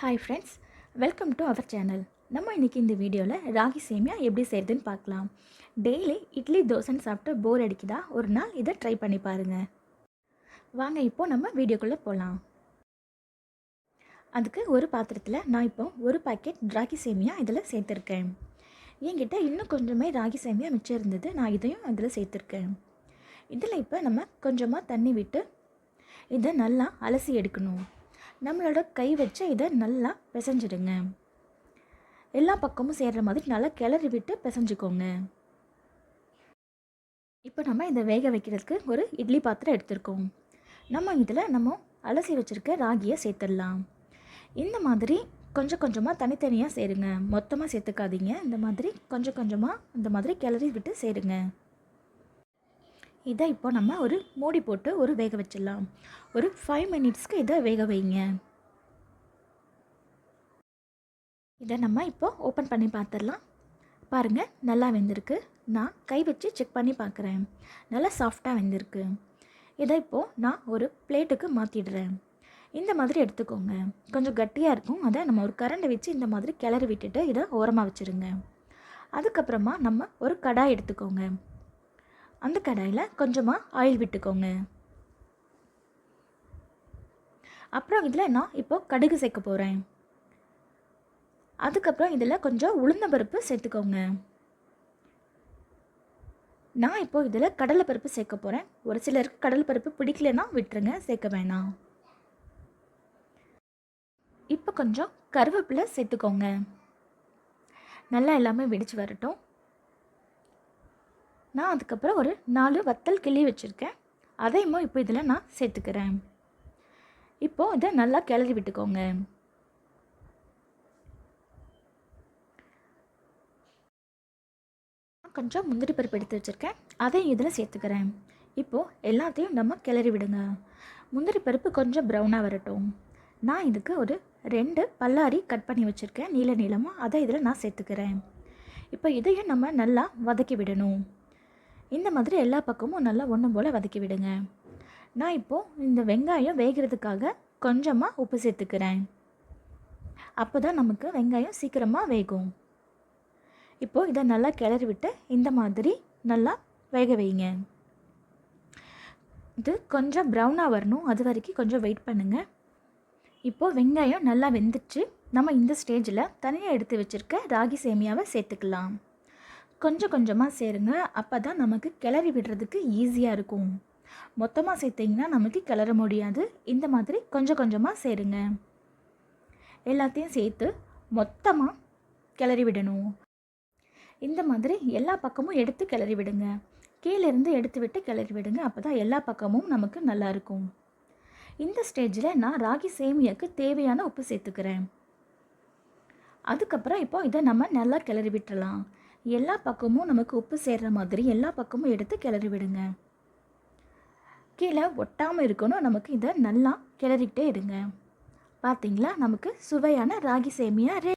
Hi friends welcome to our channel நம்ம இன்றைக்கி இந்த வீடியோவில் ராகி சேமியா எப்படி செய்கிறதுன்னு பார்க்கலாம். டெய்லி இட்லி தோசைன்னு சாப்பிட்டு போர் அடிக்குதா? ஒரு நாள் இதை ட்ரை பண்ணி பாருங்கள் வாங்க இப்போது நம்ம வீடியோக்குள்ளே போகலாம் அதுக்கு ஒரு பாத்திரத்தில் நான் இப்போ ஒரு பாக்கெட் ராகி சேமியா இதில் சேர்த்துருக்கேன். என்கிட்ட இன்னும் கொஞ்சமே ராகி சேமியா மிச்சம் இருந்தது நான் இதையும் அதில் சேர்த்துருக்கேன். இதில் இப்போ நம்ம கொஞ்சமாக தண்ணி விட்டு இதை நல்லா அலசி எடுக்கணும். நம்மளோட கை வச்சு இதை நல்லா பிசைஞ்சிடுங்க. எல்லா பக்கமும் சேர்கிற மாதிரி நல்லா கிளறி விட்டு பிசைஞ்சுக்கோங்க. இப்போ நம்ம இதை வேக வைக்கிறதுக்கு ஒரு இட்லி பாத்திரம் எடுத்திருக்கோம். நம்ம இதில் நம்ம அலசி வச்சுருக்க ராகியை சேர்த்துடலாம். இந்த மாதிரி கொஞ்சம் கொஞ்சமாக தனித்தனியாக சேருங்க. மொத்தமாக சேர்த்துக்காதீங்க. இந்த மாதிரி கொஞ்சம் கொஞ்சமாக இந்த மாதிரி கிளறி விட்டு சேருங்க. இதை இப்போ நம்ம ஒரு மூடி போட்டு ஒரு வேக வச்சிடலாம். ஒரு ஃபைவ் மினிட்ஸ்க்கு இதை வேக வைங்க. இதை நம்ம இப்போ ஓப்பன் பண்ணி பார்த்துடலாம். பாருங்கள் நல்லா வெந்திருக்கு. நான் கை வச்சு செக் பண்ணி பார்க்குறேன். நல்லா சாஃப்டாக வெந்திருக்கு. இதை இப்போது நான் ஒரு பிளேட்டுக்கு மாற்றிடுறேன் இந்த மாதிரி எடுத்துக்கோங்க. கொஞ்சம் கட்டியாக இருக்கும். அதை நம்ம ஒரு கரண்டை வச்சு இந்த மாதிரி கிளறி விட்டுட்டு இதை ஓரமாக வச்சுருங்க. அதுக்கப்புறமா நம்ம ஒரு கடாய் எடுத்துக்கோங்க. அந்த கடாயில் கொஞ்சமாக ஆயில் விட்டுக்கோங்க. அப்புறம் இதில் நான் இப்போ கடுகு சேர்க்க போகிறேன் அதுக்கப்புறம் இதில் கொஞ்சம் உளுந்த பருப்பு சேர்த்துக்கோங்க. நான் இப்போ இதில் கடலை பருப்பு சேர்க்க போகிறேன் ஒரு சிலருக்கு கடலைப்பருப்பு பிடிக்கலன்னா விட்டுருங்க சேர்க்க வேணாம். இப்போ கொஞ்சம் கருவேப்பிலை சேர்த்துக்கோங்க. நல்லா எல்லாமே வெடிச்சு வரட்டும். நான் அதுக்கப்புறம் ஒரு நாலு வத்தல் கிள்ளி வச்சுருக்கேன். அதையுமோ இப்போ இதில் நான் சேர்த்துக்கிறேன். இப்போது இதை நல்லா கிளறி விட்டுக்கோங்க. கொஞ்சம் முந்திரி பருப்பு எடுத்து வச்சுருக்கேன். அதையும் இதில் சேர்த்துக்கிறேன். இப்போது எல்லாத்தையும் நம்ம கிளறி விடுங்க. முந்திரி பருப்பு கொஞ்சம் ப்ரௌனாக வரட்டும். நான் இதுக்கு ஒரு ரெண்டு பல்லாரி கட் பண்ணி வச்சுருக்கேன். நீல நீளமாக அதை இதில் நான் சேர்த்துக்கிறேன். இப்போ இதையும் நம்ம நல்லா வதக்கி விடணும். இந்த மாதிரி எல்லா பக்கமும் நல்லா ஒன்று போல் வதக்கி விடுங்க. நான் இப்போது இந்த வெங்காயம் வேகிறதுக்காக கொஞ்சமாக உப்பு சேர்த்துக்கிறேன். அப்போ தான் நமக்கு வெங்காயம் சீக்கிரமாக வேகும். இப்போது இதை நல்லா கிளறி விட்டு இந்த மாதிரி நல்லா வேக வைங்க. இது கொஞ்சம் ப்ரௌனாக வரணும். அது வரைக்கும் கொஞ்சம் வெயிட் பண்ணுங்கள் இப்போது வெங்காயம் நல்லா வெந்துச்சு. நம்ம இந்த ஸ்டேஜில் தனியாக எடுத்து வச்சுருக்க ராகி சேமியாவை சேர்த்துக்கலாம். கொஞ்சம் கொஞ்சமாக சேருங்க. அப்போ தான் நமக்கு கிளறி விடுறதுக்கு ஈஸியாக இருக்கும். மொத்தமாக சேர்த்திங்கன்னா நமக்கு கிளற முடியாது. இந்த மாதிரி கொஞ்சம் கொஞ்சமாக சேருங்க. எல்லாத்தையும் சேர்த்து மொத்தமாக கிளறி விடணும். இந்த மாதிரி எல்லா பக்கமும் எடுத்து கிளறி விடுங்க. கீழேருந்து எடுத்து விட்டு கிளறி விடுங்க. அப்போ தான் எல்லா பக்கமும் நமக்கு நல்லாயிருக்கும் இந்த ஸ்டேஜில் நான் ராகி சேமியாக்கு தேவையான உப்பு சேர்த்துக்கிறேன். அதுக்கப்புறம் இப்போ இதை நம்ம நல்லா கிளறி விட்டுறலாம். எல்லா பக்கமும் நமக்கு உப்பு சேர்கிற மாதிரி எல்லா பக்கமும் எடுத்து கிளறி விடுங்க. கீழே ஒட்டாமல் இருக்கணும். நமக்கு இதை நல்லா கிளறிக்கிட்டே இருங்க. பார்த்தீங்களா நமக்கு சுவையான ராகி சேமியா